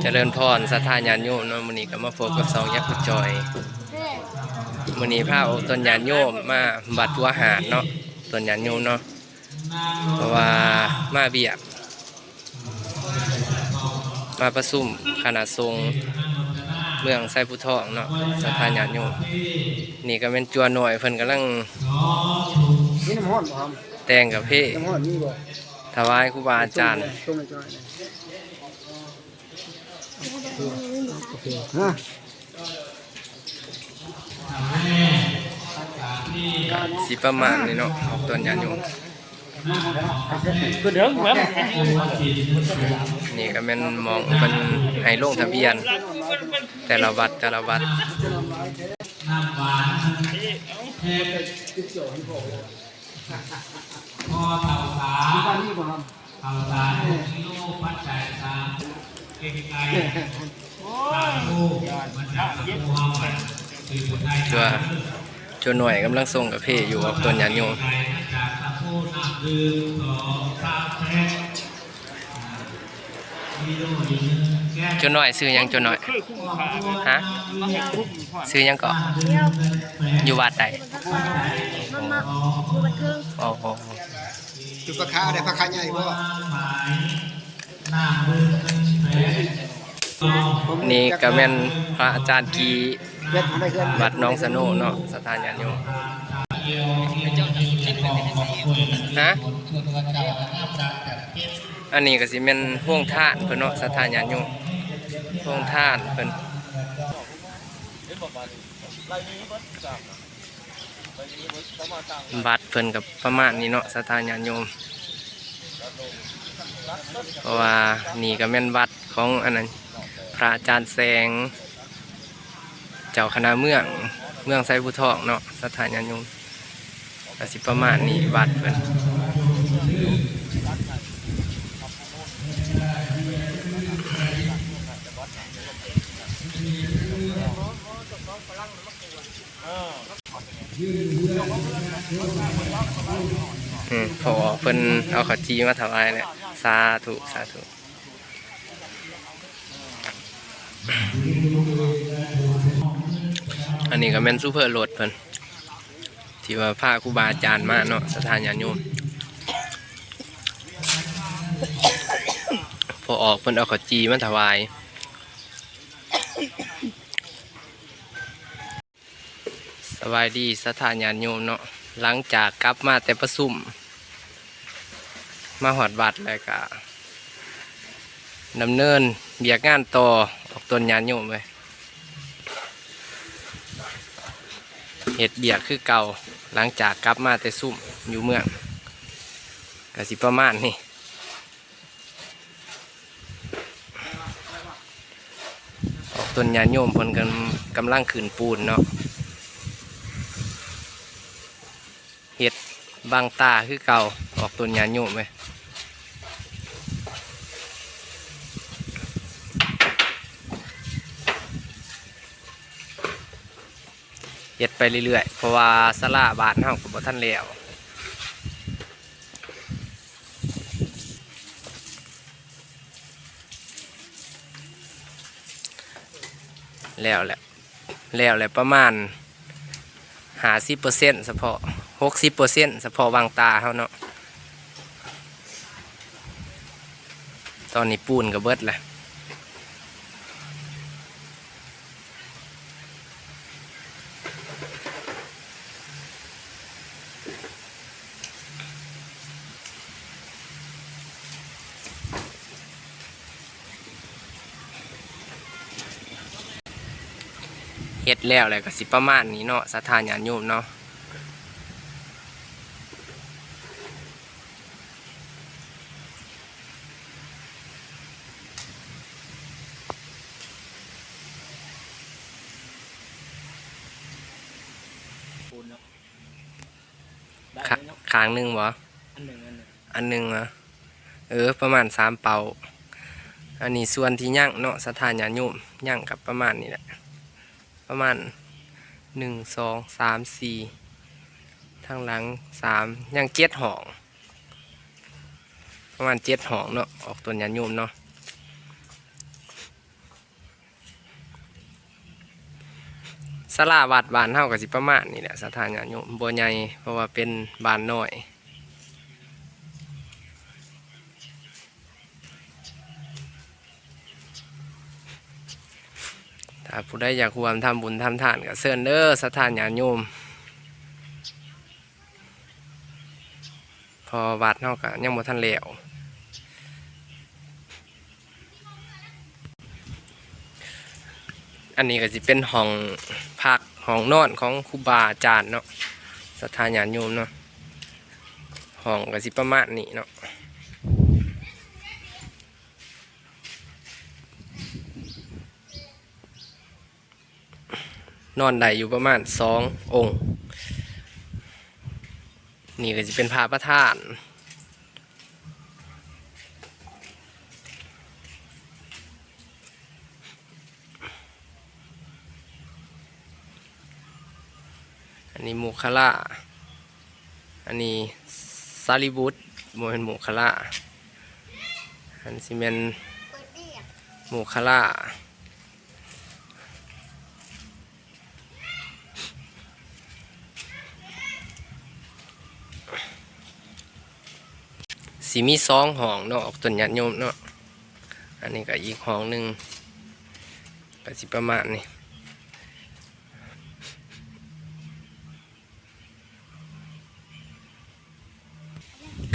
เจริญพรสัทธาญาณโยมเนาะมื้อนี้ก็มาพบกับสองยักษ์ผู้จอยมื้อนี้พาเอาต้นญาณโยมมาบัดตัวอาหารเนาะต้นญาณโยมเนาะเพราะว่ามาเบียกมาประชุมคณะสงฆ์เมืองไซผู้ทองเนาะสัทธาญาณโยมนี่ก็เป็นจัวหน่อยเพิ่นกำลังนี่น้ำห้อนบ่ครับแต่งกับเพ่น้ำห้อนนี่บ่ถวายครูบาอาจารย์ ต้มในจอยนะโอเค ฮะสิประมาณนี้เนาะต้นญาณโยมคือเดิมครับนี่ก็เป็นมองเป็นให้ลงทะเบียน แต่ละวัดแต่ละวัดบ้า นนี่บ่ครับจัวจัวหน่วยกำลังส่งกับเพ่อยู่กับต้นยานโยมจัวหน่อยซื้อหยังจัวหน่อยฮะซื้อหยังเกาะอยู่วัดใดมามาอยู่บันเทิงโอ้โหจุดปลาคาได้ปลาคาใหญ่บ่ นี่ก็แม่นพระอาจารย์กีเฮ็ดได้เฮือนวัดน้องสนุเนาะสถานยานโยมฮะอันนี้ก็สิเป็นพวงท่านเพิ่นเนาะสถานยานโยมพวงท่านเพิ่นบัตรเพิ่นกับประมาณนี้เนาะสถานยานโยม เพราะว่านี่ก็แม่นวัดของอันนั้นพระอาจารย์แสง เจ้าคณะเมืองเมืองไซบุทองเนาะสถานยานยมกสิประมาณนี้วัดเพิ่นอืมพอเพิ่นเอาขาวจีมาถวายเนี่ย สาธุสาธุอันนี้ก็เป็นซูเปอร์โหลดเพิ่นที่ว่าพาครูบาอาจารย์มาเนาะสถานญาณโยมพอออกเพิ่นเอาขาวจีมาถวายสบายดีสถานญาณโยมเนาะหลังจากกลับมาแต่ประสุม มาหอดวัดแล้วก็ดำเนินเบียกงานต่อออกต้นญาณโยมไปเห็ดเบียกคือเก่าหลังจากกลับมาแต่ซุ่มอยู่เมืองกสิประมาณนี่ออกต้นยาโยมพนกันกำลังขืนปูนเนาะเห็ดบางตาคือเก่า ออกต้นยาโยมไหมเห็ดไปเรื่อยๆ เพราะว่าสลาบานเฮากับท่านแล้วแล้วแหละแล้วแหละประมาณหาสิเปอร์เซ็นต์เฉพาะหกสิบเปอร์เซ็นต์เฉพาะวางตาเขาเนาะ ตอนนี้ปูนกับเบิดแหละเฮ็ดแล้วแหละก็สิประมาณนี้เนาะสถานญาณโยมเนาะขะขางหนึ่งวะอันหนึ่งอันหนึ่งอันหนึ่งอะเออ ประมาณสามเป่า อันนี้ส่วนที่ย่างเนาะสถานญาณโยมย่างกับประมาณนี้แหละ ประมาณหนึ่งสองสามสี่ทางหลังสามย่างเจ็ดห้อง ประมาณเจ็ดห้องเนาะออกตัวญาณโยมเนาะ สลาวัดบานเฮาก็สิประมาณนี่แหละสถานญาติโยมบ่ใหญ่เพราะว่าเป็นบานน้อยถ้าผู้ใดอยากรวมทำบุญทำทานก็เชิญเด้อสถานญาติโยมพอวัดเฮาก็ยังบ่ทันแล้ว อันนี้ก็สิเป็นห้องพักห้องนอนของครูบาอาจารย์เนาะสถานญาติโยมเนาะห้องก็สิประมาณนี้เนาะนอนได้อยู่ประมาณสององค์ นี่ก็จะเป็นพระประธาน อันนี้หมูคาร่าอันนี้ซาลิบุตโมเป็นหมูคาร่าอันซีเมนหมูคาร่าสีมีสองห้องเนาะออกต้นญาติโยมเนาะอันนี้ก็อีกห้องหนึ่งก็สิประมาณนี้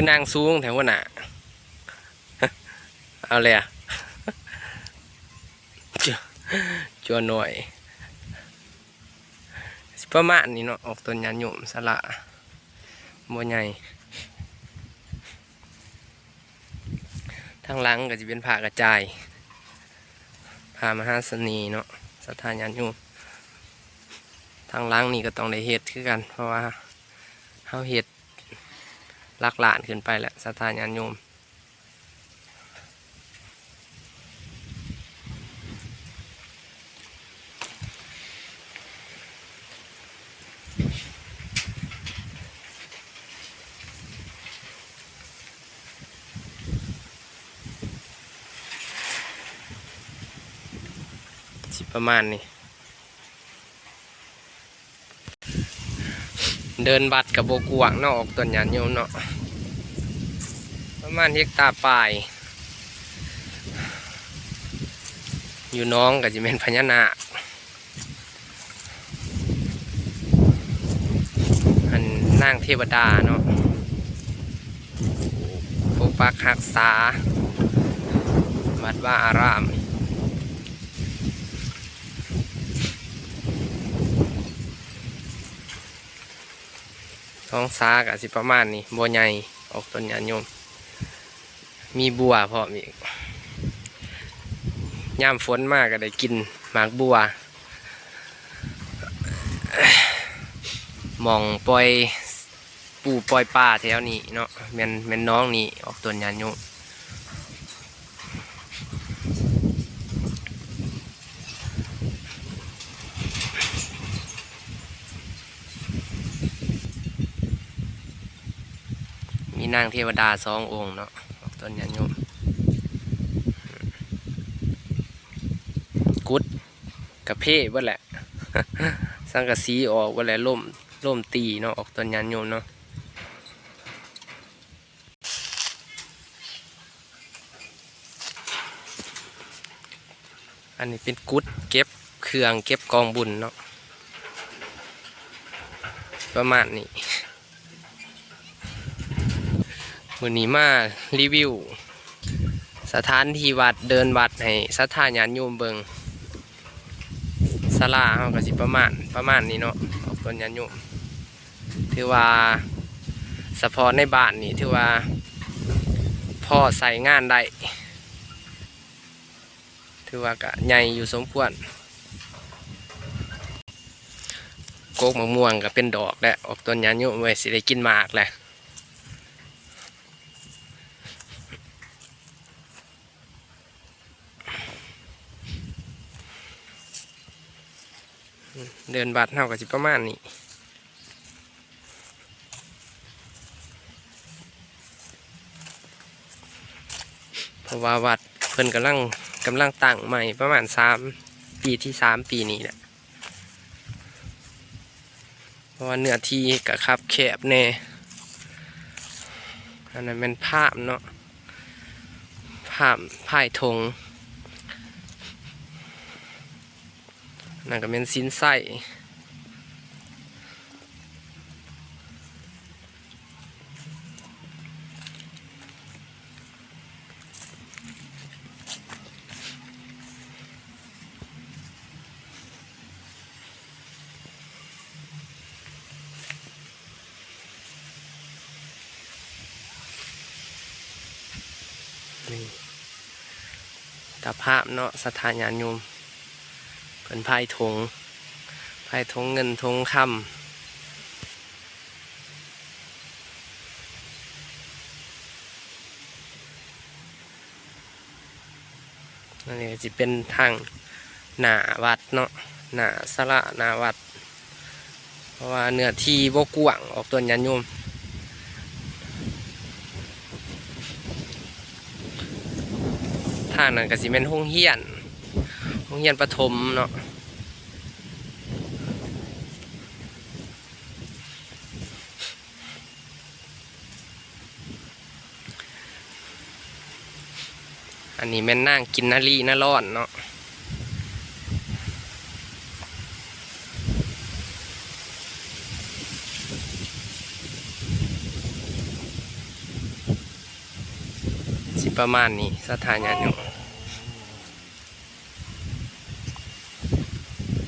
คือนางสูงแถวว่าหนาเอาเลยอะจัวจัวหน่อยสิประมาณนี้เนาะออกต้นญาติโยมสละบ่ใหญ่ทางหลังก็จะเป็นผ้ากระจายผามหาสนีเนาะสถานยานโยมทางหลังนี่ก็ต้องได้เฮ็ดคือกัน เพราะว่าเฮาเฮ็ด ลักหลานขึ้นไปแหละสถานยานโยมประมาณนี้ เดินบัดกับโบกวางเนาะออกต้นยานโยมเนาะประมาณเฮกตาร์ปลาย อยู่น้องก็จะเป็นพญานาคอันนางเทวดาเนาะปกปักรักษาวัดว่าอาราม ท้องซากอะสิประมาณนี้บัวใหญ่ออกต้นยานโยม มีบัวพร้อมอีกย่ามฝนมากก็ได้กินหมากบัว มองปล่อย ปูปล่อยป่าแถวนี้เนาะแม่นแม่นน้องนี่ออกต้นยานโยม นางเทวดาสององค์เนาะต้นยานโยมกุดกระเพาะว่าแหละ สังกะสีออกว่าแหละล่มล่มตีเนาะออกต้นยานโยมเนาะอันนี้เป็นกุดเก็บเครื่องเก็บกองบุญเนาะประมาณนี้ มือนี้มารีวิว สถานที่วัดเดินวัดให้สัทธาญาณโยมเบิงศาลาเฮาก็สิประมาณประมาณนี้เนาะออกต้นญาณโยมถือว่าสะพอในบ้านนี่ถือว่าพ่อใส่งานได้ถือว่ากะใหญ่อยู่สมควรโกกมะม่วงก็เป็นดอกแหละออกต้นญาณโยมไว้สิได้กินมากแหละ เดินบัดเท่ากับสิประมาณนี้เพราะว่าวัดเพิ่นกำลังกำลังตั้งใหม่ประมาณสามปีที่สามปีนี้แหละเพราะว่าเนื้อที่กับคับแคบแน่อันนั้นเป็นภาพเนาะภาพพ่ายธง นั่นก็เป็นสินไส้นี่ตาภาพเนาะสถานญาณโยม เป็นพ่ายธงพ่ายธงเงินธงคำอันนี้จะเป็นทางหนาวัดเนาะหนาสระหนาวัด เพราะว่าเนื้อที่บกว้างออกตัวญาณโยมทางนั้นก็สิเป็นห้องเฮียน เฮียนประถมเนาะอันนี้แม่นนั่งกินนาลีนาร้อนเนาะสิประมาณนี้สถานญาณโยม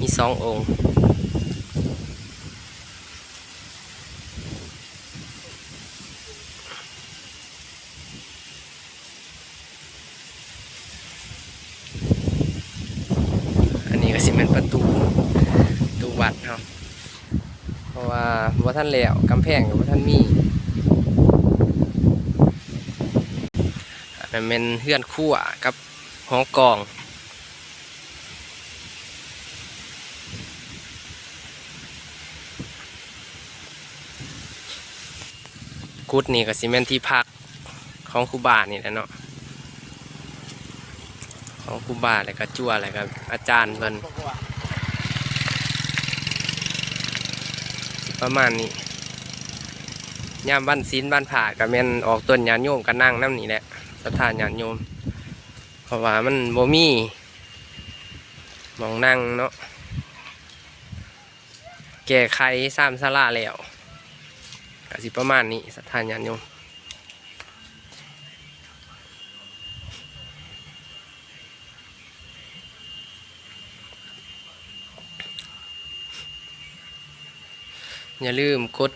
มี สององค์อันนี้ก็สิเป็นประตูประตูวัดครับเพราะว่าว่าท่านแล้วกำแพงกับว่าท่านมีอันนั้นเป็นเฮือนคั่วกับหอกอง กุดนี่ก็สิเมนที่พักของครูบานี่แหละเนาะของครูบาแล้วก็จั่วแล้วก็อาจารย์เพิ่นประมาณนี้ยามบ้านศีลบ้านผ่าก็แม่นออกต้นญาณโยมก็นั่งน้ำนี่แหละสถานญาณโยม เพราะว่ามันบ่มีมองนั่งเนาะแก้ไขสร้ามสลาแล้ว ก็สิประมาณนี้สถานญาณโยมอย่าลืมกด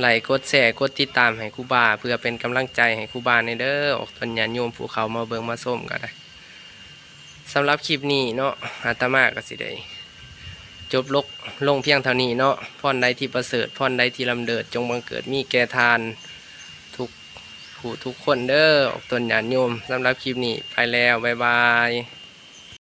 ไลค์กดแชร์กดติดตามให้ครูบาเพื่อเป็นกำลังใจให้ครูบาในเด้อออกตัญญาณโยมผู้เขามาเบิงมาส้มก็ได้สำหรับคลิปนี้เนาะอาตมาก็สิได้ จบลกลงเพียงเท่านี้เนาะพรใดที่ประเสริฐพรใดที่ลำเดิดจงบังเกิดมีแก่ทาน ทุกผู้ทุกคนเด้อออกตนหยาณโยมสำหรับคลิปนี้ไปแล้ว บ๊ายบาย